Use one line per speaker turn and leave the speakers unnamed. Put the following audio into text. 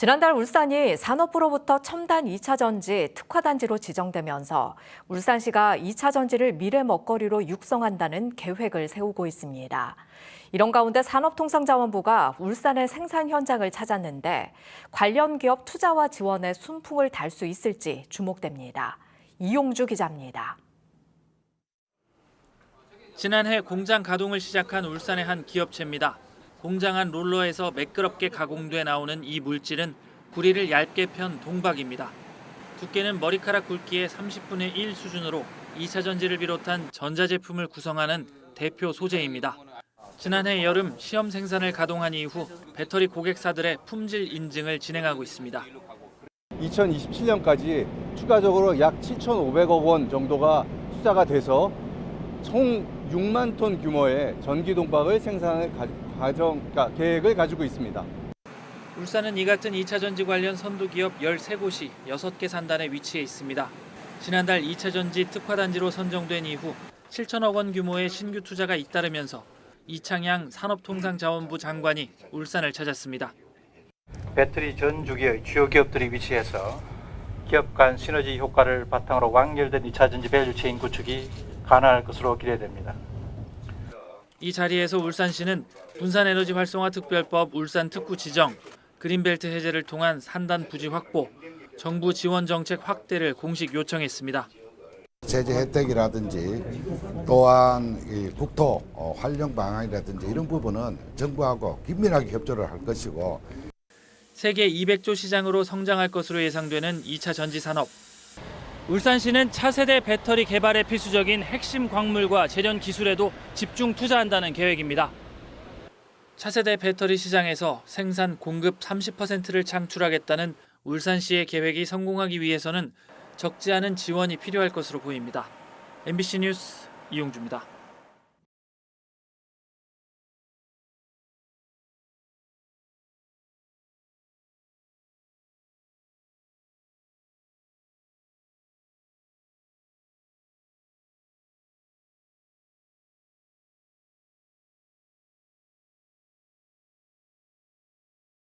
지난달 울산이 산업부로부터 첨단 2차 전지 특화단지로 지정되면서 울산시가 2차 전지를 미래 먹거리로 육성한다는 계획을 세우고 있습니다. 이런 가운데 산업통상자원부가 울산의 생산 현장을 찾았는데 관련 기업 투자와 지원에 순풍을 달 수 있을지 주목됩니다. 이용주 기자입니다.
지난해 공장 가동을 시작한 울산의 한 기업체입니다. 공장 안 롤러에서 매끄럽게 가공돼 나오는 이 물질은 구리를 얇게 편 동박입니다. 두께는 머리카락 굵기의 30분의 1 수준으로 2차 전지를 비롯한 전자제품을 구성하는 대표 소재입니다. 지난해 여름 시험 생산을 가동한 이후 배터리 고객사들의 품질 인증을 진행하고 있습니다.
2027년까지 추가적으로 약 7,500억 원 정도가 투자가 돼서 총 6만 톤 규모의 전기 동박을 생산할 가- 과정, 그러니까 계획을 가지고 있습니다.
울산은 이 같은 2차 전지 관련 선도 기업 13곳이 6개 산단에 위치해 있습니다. 지난달 2차 전지 특화 단지로 선정된 이후 7천억 원 규모의 신규 투자가 잇따르면서 이창양 산업통상자원부 장관이 울산을 찾았습니다.
배터리 전 주기의 주요 기업들이 위치해서 기업 간 시너지 효과를 바탕으로 완결된 2차 전지 밸류체인 구축이 가능할 것으로 기대됩니다.
이 자리에서 울산시는 분산에너지 활성화 특별법 울산 특구 지정, 그린벨트 해제를 통한 산단 부지 확보, 정부 지원 정책 확대를 공식 요청했습니다.
세제 혜택이라든지 또한 이 국토 어, 활용 방안이라든지 이런 부분은 정부하고 긴밀하게 협조를 할 것이고
세계 200조 시장으로 성장할 것으로 예상되는 2차 전지 산업. 울산시는 차세대 배터리 개발에 필수적인 핵심 광물과 재련 기술에도 집중 투자한다는 계획입니다. 차세대 배터리 시장에서 생산 공급 30%를 창출하겠다는 울산시의 계획이 성공하기 위해서는 적지 않은 지원이 필요할 것으로 보입니다. MBC 뉴스 이용주입니다.